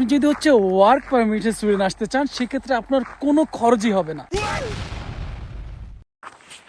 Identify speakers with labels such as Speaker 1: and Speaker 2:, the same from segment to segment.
Speaker 1: আপনি যদি হচ্ছে ওয়ার্ক পারমিটে সুইডেন আসতে চান সেক্ষেত্রে আপনার কোনো খরচই হবে না।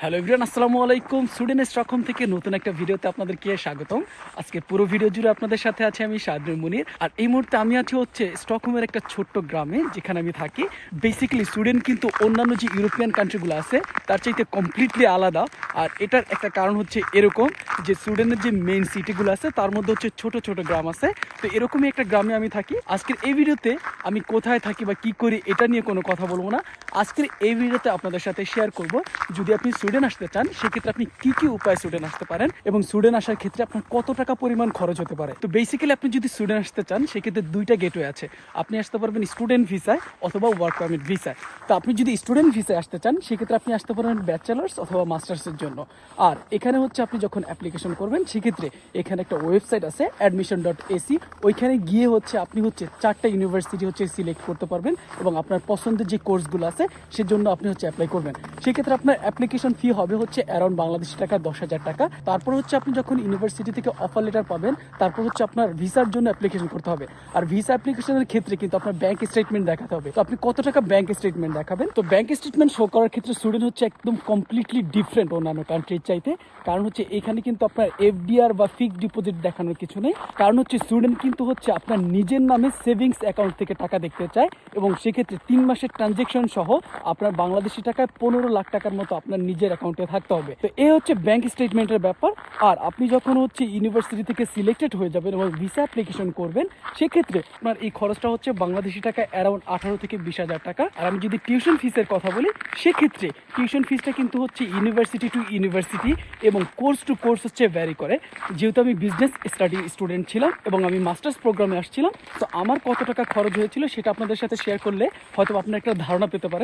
Speaker 1: হ্যালো এভরিওয়ান, আসসালামু আলাইকুম। সুইডেনের স্টকহোম থেকে নতুন একটা ভিডিওতে আপনাদেরকে স্বাগতম। আজকে পুরো ভিডিও জুড়ে আপনাদের সাথে আছে আমি সাদরুল মুনির। আর এই মুহূর্তে আমি আছি হচ্ছে স্টকহোমের একটা ছোট্ট গ্রামে, যেখানে আমি থাকি। বেসিক্যালি সুইডেন কিন্তু অন্যান্য যে ইউরোপিয়ান কান্ট্রিগুলো আছে, তার চাইতে কমপ্লিটলি আলাদা। আর এটার একটা কারণ হচ্ছে এরকম যে সুইডেনের যে মেইন সিটিগুলো আছে, তার মধ্যে হচ্ছে ছোট ছোট গ্রাম আছে। তো এরকমই একটা গ্রামে আমি থাকি। আজকের এই ভিডিওতে আমি কোথায় থাকি বা কি করি, এটা নিয়ে কোনো কথা বলব না। আজকের এই ভিডিওতে আপনাদের সাথে শেয়ার করব। যদি আপনি সুইডেন আসতে চান, সেক্ষেত্রে আপনি কি কি উপায় সুইডেন আসতে পারেন এবং সুইডেন আসার ক্ষেত্রে আপনার কত টাকা পরিমাণ খরচ হতে পারে? তো বেসিক্যালি আপনি যদি সুইডেন আসতে চান, সেক্ষেত্রে দুইটা গেটওয়ে আছে। আপনি আসতে পারবেন স্টুডেন্ট ভিসায় অথবা ওয়ার্ক পারমিট ভিসায় তো আপনি যদি স্টুডেন্ট ভিসায় আসতে চান, সেক্ষেত্রে আপনি আসতে পারবেন ব্যাচেলার্স অথবা মাস্টার্সের জন্য। আর এখানে হচ্ছে আপনি যখন অ্যাপ্লিকেশন করবেন, সেক্ষেত্রে এখানে একটা ওয়েবসাইট আছে অ্যাডমিশন ডট এসি ওইখানে গিয়ে হচ্ছে আপনি হচ্ছে চারটা ইউনিভার্সিটি হচ্ছে সিলেক্ট করতে পারবেন এবং আপনার পছন্দের যে কোর্সগুলো আছে সেজন্য আপনি হচ্ছে অ্যাপ্লাই করবেন। সেক্ষেত্রে আপনার অ্যাপ্লিকেশন ফি হবে হচ্ছে অ্যারাউন্ড বাংলাদেশি টাকা দশ হাজার টাকা। তারপর হচ্ছে আপনি যখন ইউনিভার্সিটি থেকে অফার লেটার পাবেন, তারপর হচ্ছে আপনার ভিসার জন্য অ্যাপ্লিকেশন করতে হবে। আর ভিসা অ্যাপ্লিকেশনের ক্ষেত্রে কিন্তু আপনার ব্যাংক স্টেটমেন্ট দেখাতে হবে। তো আপনি কত টাকা ব্যাংক স্টেটমেন্ট দেখাবেন? তো ব্যাংক স্টেটমেন্ট শো করার ক্ষেত্রে স্টুডেন্ট হচ্ছে একদম কমপ্লিটলি ডিফারেন্ট অন্যান্য কান্ট্রির চাইতে। কারণ হচ্ছে এখানে কিন্তু আপনার এফডিআর বা ফিক্সড ডিপোজিট দেখানোর কিছু নেই। কারণ হচ্ছে স্টুডেন্ট কিন্তু হচ্ছে আপনার নিজের নামে সেভিংস অ্যাকাউন্ট থেকে টাকা দেখতে চায় এবং সেক্ষেত্রে তিন মাসের ট্রানজেকশন সহ আপনার বাংলাদেশি টাকায় পনেরো লাখ টাকার মতো আপনার নিজের অ্যাকাউন্টে থাকতে হবে। তো এ হচ্ছে ব্যাংক স্টেটমেন্টের ব্যাপার। আর আপনি যখন হচ্ছে ইউনিভার্সিটি থেকে সিলেক্টেড হয়ে যাবেন এবং ভিসা অ্যাপ্লিকেশন করবেন, সেক্ষেত্রে আপনার এই খরচটা হচ্ছে বাংলাদেশি টাকা অ্যারাউন্ড আঠারো থেকে বিশ হাজার টাকা। আর আমি যদি টিউশন ফিসের কথা বলি, সেক্ষেত্রে টিউশন ফিসটা কিন্তু হচ্ছে ইউনিভার্সিটি টু ইউনিভার্সিটি এবং কোর্স টু কোর্স হচ্ছে ভ্যারি করে। যেহেতু আমি বিজনেস স্টাডি স্টুডেন্ট ছিলাম এবং আমি মাস্টার্স প্রোগ্রামে আসছিলাম, তো আমার কত টাকা খরচ হয়েছিল সেটা আপনাদের সাথে শেয়ার করলে হয়তো আপনার একটা ধারণা পেতে পারেন।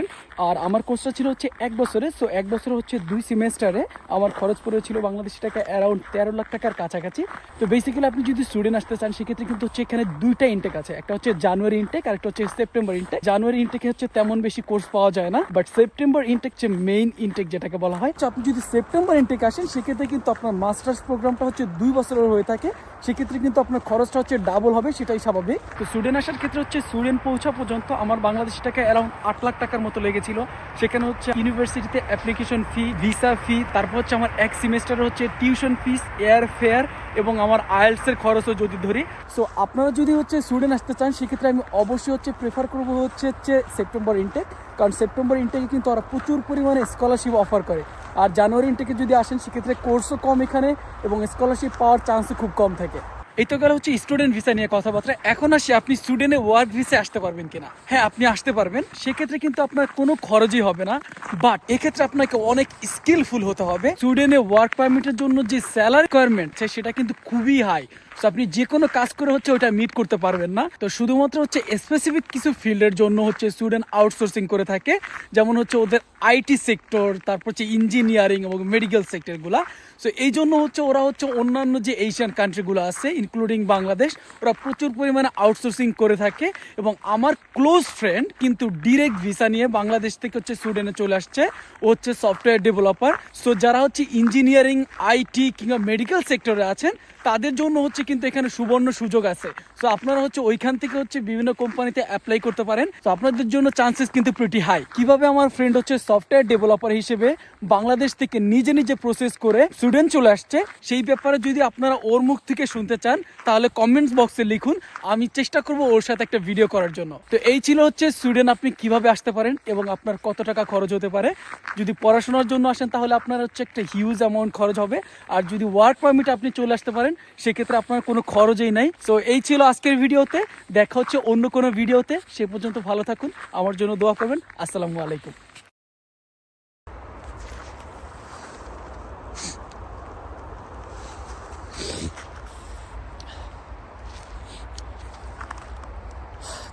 Speaker 1: আর আমার কোর্সটা ছিল হচ্ছে এক বছরে সো এক বছরে হচ্ছে দুই সেমেস্টারে আমার খরচ পড়েছিল বাংলাদেশি টাকা অ্যারাউন্ড তেরো লাখ টাকার কাছাকাছি। তো বেসিক্যালি আপনি যদি স্টুডেন্ট আসতে চান, সেক্ষেত্রে কিন্তু হচ্ছে এখানে দুইটা ইনটেক আছে। একটা হচ্ছে জানুয়ারি ইনটেক আর একটা হচ্ছে সেপ্টেম্বর ইনটেক জানুয়ারি ইনটেকে হচ্ছে তেমন বেশি কোর্স পাওয়া যায় না বাট সেপ্টেম্বর ইনটেক হচ্ছে মেইন ইনটেক যেটাকে বলা হয়। তো আপনি যদি সেপ্টেম্বর ইনটেক আসেন, সেক্ষেত্রে কিন্তু আপনার মাস্টার্স প্রোগ্রামটা হচ্ছে দুই বছরের হয়ে থাকে। সেক্ষেত্রে কিন্তু আপনার খরচটা হচ্ছে ডাবল হবে, সেটাই স্বাভাবিক। তো সুইডেন আসার ক্ষেত্রে হচ্ছে সুইডেন পৌঁছা পর্যন্ত আমার বাংলাদেশি টাকা অ্যারাউন্ড আট লাখ টাকার মতো লেগেছিল। সেখানে হচ্ছে ইউনিভার্সিটিতে অ্যাপ্লিকেশন ফি ভিসা ফি তারপর হচ্ছে আমার এক সেমেস্টার হচ্ছে টিউশন ফিস এয়ার ফেয়ার এবং আমার আয়েলসের খরচও যদি ধরি। সো আপনারা যদি হচ্ছে সুইডেন আসতে চান, সেক্ষেত্রে আমি অবশ্যই হচ্ছে প্রেফার করব হচ্ছে হচ্ছে সেপ্টেম্বর ইনটেক কারণ সেপ্টেম্বর ইনটেকে কিন্তু ওরা প্রচুর পরিমাণে স্কলারশিপ অফার করে। আর জানুয়ারি ইনটেকে যদি আসেন, সেক্ষেত্রে কোর্সও কম এখানে এবং স্কলারশিপ পাওয়ার চান্সও খুব কম থাকে। এই তো গেল হচ্ছে স্টুডেন্ট ভিসা নিয়ে কথাবার্তা। এখন আসি, আপনি স্টুডেন্টে ওয়ার্ক ভিসা আসতে পারবেন কিনা? হ্যাঁ আপনি আসতে পারবেন। সেক্ষেত্রে কিন্তু আপনার কোনো খরচই হবে না। বাট এক্ষেত্রে আপনাকে অনেক স্কিলফুল হতে হবে। স্টুডেন্টে ওয়ার্ক পারমিটের জন্য যে স্যালারি রিকোয়ারমেন্ট সেটা কিন্তু খুবই হাই তো আপনি যে কোনো কাজ করে হচ্ছে ওটা মিট করতে পারবেন না। তো শুধুমাত্র হচ্ছে স্পেসিফিক কিছু ফিল্ডের জন্য হচ্ছে স্টুডেন্ট আউটসোর্সিং করে থাকে। যেমন হচ্ছে ওদের আইটি সেক্টর তারপর হচ্ছে ইঞ্জিনিয়ারিং এবং মেডিকেল সেক্টরগুলা সো এই জন্য হচ্ছে ওরা হচ্ছে অন্যান্য যে এশিয়ান কান্ট্রিগুলো আছে ইনক্লুডিং বাংলাদেশ ওরা প্রচুর পরিমাণে আউটসোর্সিং করে থাকে। এবং আমার ক্লোজ ফ্রেন্ড কিন্তু ডিরেক্ট ভিসা নিয়ে বাংলাদেশ থেকে হচ্ছে সুইডেনে চলে আসছে। ও হচ্ছে সফটওয়্যার ডেভেলপার সো যারা হচ্ছে ইঞ্জিনিয়ারিং আইটি কিংবা মেডিকেল সেক্টরে আছেন, তাদের জন্য হচ্ছে কিন্তু এখানে সুবর্ণ সুযোগ আছে। সো আপনারা হচ্ছে ওইখান থেকে হচ্ছে বিভিন্ন কোম্পানিতে অ্যাপ্লাই করতে পারেন। তো আপনাদের জন্য চান্সেস কিন্তু প্রিটি হাই কীভাবে আমার ফ্রেন্ড হচ্ছে সফটওয়্যার ডেভেলপার হিসেবে বাংলাদেশ থেকে নিজে নিজে প্রসেস করে স্টুডেন্ট চলে আসছে, সেই ব্যাপারে যদি আপনারা ওর মুখ থেকে শুনতে চান, তাহলে কমেন্টস বক্সে লিখুন। আমি চেষ্টা করব ওর সাথে একটা ভিডিও করার জন্য। তো এই ছিল হচ্ছে স্টুডেন্ট আপনি কীভাবে আসতে পারেন এবং আপনার কত টাকা খরচ হতে পারে। যদি পড়াশোনার জন্য আসেন, তাহলে আপনার হচ্ছে একটা হিউজ অ্যামাউন্ট খরচ হবে। আর যদি ওয়ার্ক পারমিট আপনি চলে আসতে পারেন, সেক্ষেত্রে আপনার কোনো খরচই নাই। সো এই ছিল আজকের ভিডিওতে। দেখা হচ্ছে অন্য কোনো ভিডিওতে। সে পর্যন্ত ভালো থাকুন। আমার জন্য দোয়া করবেন। আসসালামু আলাইকুম।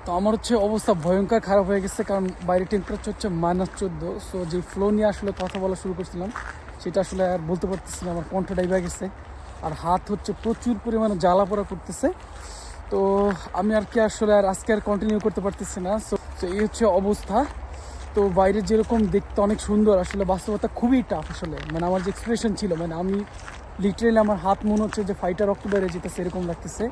Speaker 1: তো আমার হচ্ছে অবস্থা ভয়ঙ্কর খারাপ হয়ে গেছে, কারণ বাইরে টেম্পারেচার হচ্ছে মাইনাস চোদ্দ। সো যে ফ্লো নিয়ে আসলে কথা বলা শুরু করছিলাম, সেটা আসলে আর বলতে পারতেছি না। আমার কণ্ঠ ডাইবা গেছে। আর হাত হচ্ছে প্রচুর পরিমাণে জ্বালা পোড়া করতেছে। তো আমি আর কি আসলে আর আজকে আর কন্টিনিউ করতে পারতেছি না। সো তো এই হচ্ছে অবস্থা। তো বাইরে যেরকম দেখতে অনেক সুন্দর, আসলে বাস্তবতা খুবই টাফ আসলে। মানে আমার যে এক্সপ্রেশন ছিল মানে আমি লিটারেলি আমার হাত মনে হচ্ছে যে ফাইটার অক্টোবরে যেতে সেরকম লাগতেছে।